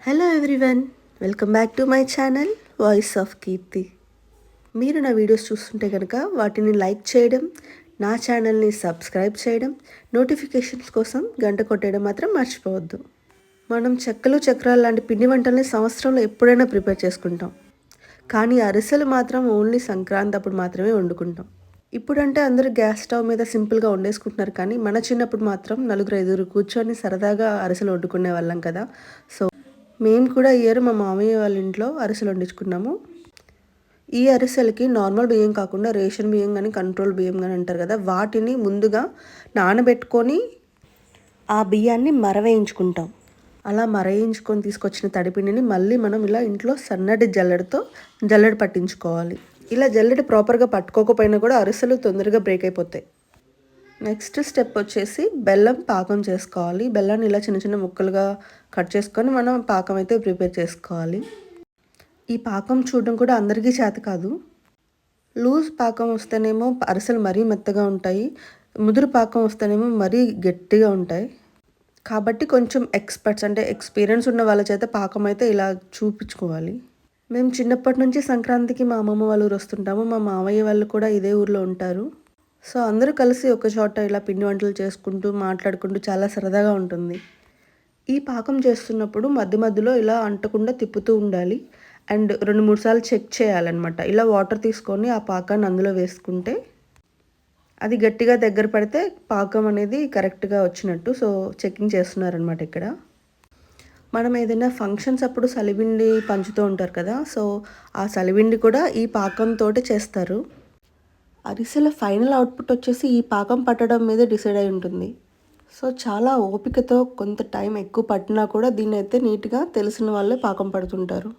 Hello everyone welcome back to my channel voice of Keerthi మీరు నా videos చూస్తుంటే కనుక వాటిని లైక్ చేయడం నా ఛానల్ని సబ్స్క్రైబ్ చేయడం నోటిఫికేషన్స్ కోసం గంట కొట్టేయడం మాత్రం మర్చిపోవద్దు. మనం చెక్కలు చక్రాలు లాంటి పిండి వంటల్ని సంవత్సరంలో ఎప్పుడైనా ప్రిపేర్ చేసుకుంటాం. కానీ అరిసెలు మాత్రం ఓన్లీ సంక్రాంతి అప్పుడు మాత్రమే వండుకుంటాం. ఇప్పుడంటే అందరూ గ్యాస్ స్టవ్ మీద సింపుల్గా వండేసుకుంటున్నారు కానీ మన చిన్నప్పుడు మాత్రం నలుగురు ఐదుగురు కూర్చొని సరదాగా అరిసెలు వండుకునే వాళ్ళం కదా. సో మేము కూడా ఇయర్ మా మామయ్య వాళ్ళ ఇంట్లో అరిసెలు వండించుకున్నాము. ఈ అరిసెలకి నార్మల్ బియ్యం కాకుండా రేషన్ బియ్యం కానీ కంట్రోల్ బియ్యం కానీ అంటారు కదా వాటిని ముందుగా నానబెట్టుకొని ఆ బియ్యాన్ని మరవేయించుకుంటాం. అలా మరయించుకొని తీసుకొచ్చిన తడిపిండిని మళ్ళీ మనం ఇలా ఇంట్లో సన్నటి జల్లెడతో జల్లెడ పట్టించుకోవాలి. ఇలా జల్లెడ ప్రాపర్గా పట్టుకోకపోయినా కూడా అరిసెలు తొందరగా బ్రేక్ అయిపోతాయి. నెక్స్ట్ స్టెప్ వచ్చేసి బెల్లం పాకం చేసుకోవాలి. బెల్లాన్ని ఇలా చిన్న చిన్న ముక్కలుగా కట్ చేసుకొని మనం పాకం అయితే ప్రిపేర్ చేసుకోవాలి. ఈ పాకం చూడడం కూడా అందరికీ చేత కాదు. లూజ్ పాకం వస్తేనేమో అరిసెలు మరీ మెత్తగా ఉంటాయి. ముదురు పాకం వస్తేనేమో మరీ గట్టిగా ఉంటాయి. కాబట్టి కొంచెం ఎక్స్పర్ట్స్ అంటే ఎక్స్పీరియన్స్ ఉన్న వాళ్ళ చేత పాకం అయితే ఇలా చూపించుకోవాలి. మేము చిన్నప్పటి నుంచి సంక్రాంతికి మా అమ్మమ్మ వాళ్ళ ఊరు వస్తుంటాము. మా మామయ్య వాళ్ళు కూడా ఇదే ఊర్లో ఉంటారు. సో అందరూ కలిసి ఒక చోట ఇలా పిండి వంటలు చేసుకుంటూ మాట్లాడుకుంటూ చాలా సరదాగా ఉంటుంది. ఈ పాకం చేస్తున్నప్పుడు మధ్య మధ్యలో ఇలా అంటకుండా తిప్పుతూ ఉండాలి. అండ్ రెండు మూడు సార్లు చెక్ చేయాలన్నమాట. ఇలా వాటర్ తీసుకొని ఆ పాకాన్ని అందులో వేసుకుంటే అది గట్టిగా దగ్గర పడితే పాకం అనేది కరెక్ట్గా వచ్చినట్టు. సో చెకింగ్ చేస్తున్నారనమాట ఇక్కడ. మనం ఏదైనా ఫంక్షన్స్ అప్పుడు సలివిండి పంచుతూ ఉంటారు కదా సో ఆ సలివిండి కూడా ఈ పాకంతో చేస్తారు. అరిసెల ఫైనల్ అవుట్పుట్ వచ్చేసి ఈ పాకం పట్టడం మీద డిసైడ్ అయి ఉంటుంది. సో చాలా ఓపికతో కొంత టైం ఎక్కువ పట్టినా కూడా దీన్ని అయితే నీట్గా తెలిసిన వాళ్ళే పాకం పడుతుంటారు.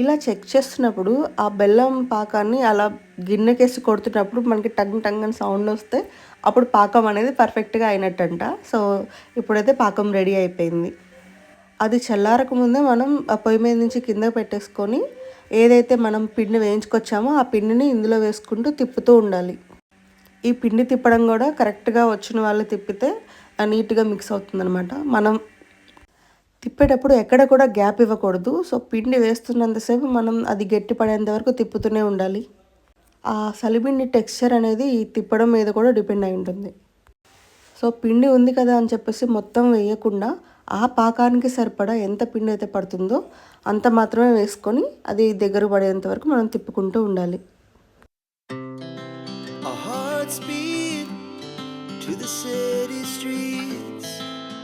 ఇలా చెక్ చేస్తున్నప్పుడు ఆ బెల్లం పాకాన్ని అలా గిన్నెకేసి కొడుతున్నప్పుడు మనకి టంగ్ టంగ్ అని సౌండ్ వస్తే అప్పుడు పాకం అనేది పర్ఫెక్ట్గా అయినట్టంట. సో ఇప్పుడైతే పాకం రెడీ అయిపోయింది. అది చల్లారక ముందే మనం ఆ పొయ్యి మీద నుంచి కింద పెట్టేసుకొని ఏదైతే మనం పిండి వేయించుకొచ్చామో ఆ పిండిని ఇందులో వేసుకుంటూ తిప్పుతూ ఉండాలి. ఈ పిండి తిప్పడం కూడా కరెక్ట్గా వచ్చిన వాళ్ళు తిప్పితే నీట్గా మిక్స్ అవుతుందనమాట మనం తిప్పేటప్పుడు ఎక్కడ కూడా గ్యాప్ ఇవ్వకూడదు. సో పిండి వేస్తున్నంతసేపు మనం అది గట్టి పడేంత వరకు తిప్పుతూనే ఉండాలి. ఆ సలిపిండి టెక్స్చర్ అనేది తిప్పడం మీద కూడా డిపెండ్ అయి ఉంటుంది. సో పిండి ఉంది కదా అని చెప్పేసి మొత్తం వేయకుండా ఆ పాకానికి సరిపడా ఎంత పిండి అయితే పడుతుందో అంత మాత్రమే వేసుకొని అది దగ్గర పడేంత వరకు మనం తిప్పుకుంటూ ఉండాలి. To the city street.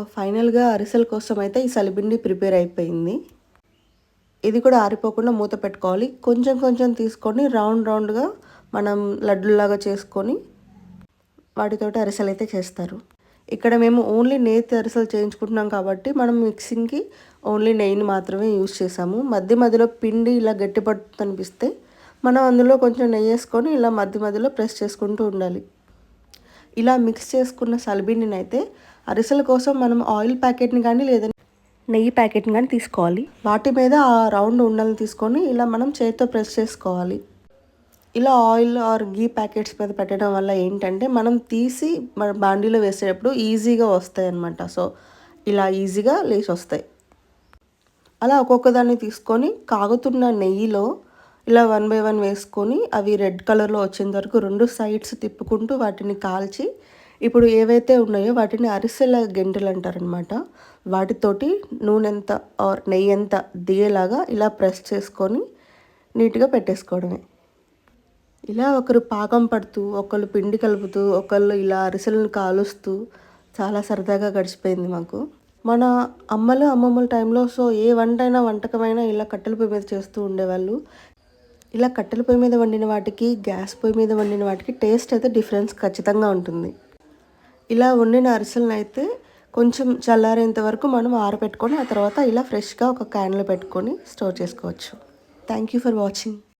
So ఫైనల్గా అరిసెల కోసం అయితే ఈ సలిబిండి ప్రిపేర్ అయిపోయింది. ఇది కూడా ఆరిపోకుండా మూత పెట్టుకోవాలి. కొంచెం కొంచెం తీసుకొని రౌండ్ రౌండ్గా మనం లడ్డులాగా చేసుకొని వాటితోటి అరిసెలు అయితే చేస్తారు. ఇక్కడ మేము ఓన్లీ నేతి అరిసెలు చేయించుకుంటున్నాం కాబట్టి మనం మిక్సింగ్కి ఓన్లీ నెయ్యిని మాత్రమే యూజ్ చేసాము మధ్య మధ్యలో పిండి ఇలా గట్టి పడుతుంది అనిపిస్తే మనం అందులో కొంచెం నెయ్యి వేసుకొని ఇలా మధ్య మధ్యలో ప్రెస్ చేసుకుంటూ ఉండాలి. ఇలా మిక్స్ చేసుకున్న సలిబిండిని అయితే అరిసెల కోసం మనం ఆయిల్ ప్యాకెట్ని కానీ లేదంటే నెయ్యి ప్యాకెట్ని కానీ తీసుకోవాలి. వాటి మీద ఆ రౌండ్ ఉండలను తీసుకొని ఇలా మనం చేతితో ప్రెస్ చేసుకోవాలి. ఇలా ఆయిల్ ఆర్ గీ ప్యాకెట్స్ మీద పెట్టడం వల్ల ఏంటంటే మనం తీసి మన బాండీలో వేసేటప్పుడు ఈజీగా వస్తాయి అన్నమాట. సో ఇలా ఈజీగా లేచి వస్తాయి. అలా ఒక్కొక్క దాన్ని తీసుకొని కాగుతున్న నెయ్యిలో ఇలా వన్ బై వన్ వేసుకొని అవి రెడ్ కలర్లో వచ్చేంత వరకు రెండు సైడ్స్ తిప్పుకుంటూ వాటిని కాల్చి ఇప్పుడు ఏవైతే ఉన్నాయో వాటిని అరిసెల గెంటెలు అంటారనమాట వాటితోటి నూనెంత ఆర్ నెయ్యి ఎంత దిగేలాగా ఇలా ప్రెస్ చేసుకొని నీట్గా పెట్టేసుకోవడమే. ఇలా ఒకరు పాకం పడుతూ ఒకళ్ళు పిండి కలుపుతూ ఒకళ్ళు ఇలా అరిసెలను కాలుస్తూ చాలా సరదాగా గడిచిపోయింది మాకు. మన అమ్మలు అమ్మమ్మల టైంలో సో ఏ వంట అయినా వంటకమైనా ఇలా కట్టెల పొయ్యి మీద చేస్తూ ఉండేవాళ్ళు. ఇలా కట్టెల పొయ్యి మీద వండిన వాటికి గ్యాస్ పొయ్యి మీద వండిన వాటికి టేస్ట్ అయితే డిఫరెన్స్ ఖచ్చితంగా ఉంటుంది. ఇలా వండిన అరిసెలను అయితే కొంచెం చల్లారేంత వరకు మనం ఆరబెట్టుకొని ఆ తర్వాత ఇలా ఫ్రెష్గా ఒక క్యాన్లో పెట్టుకొని స్టోర్ చేసుకోవచ్చు. Thank you for watching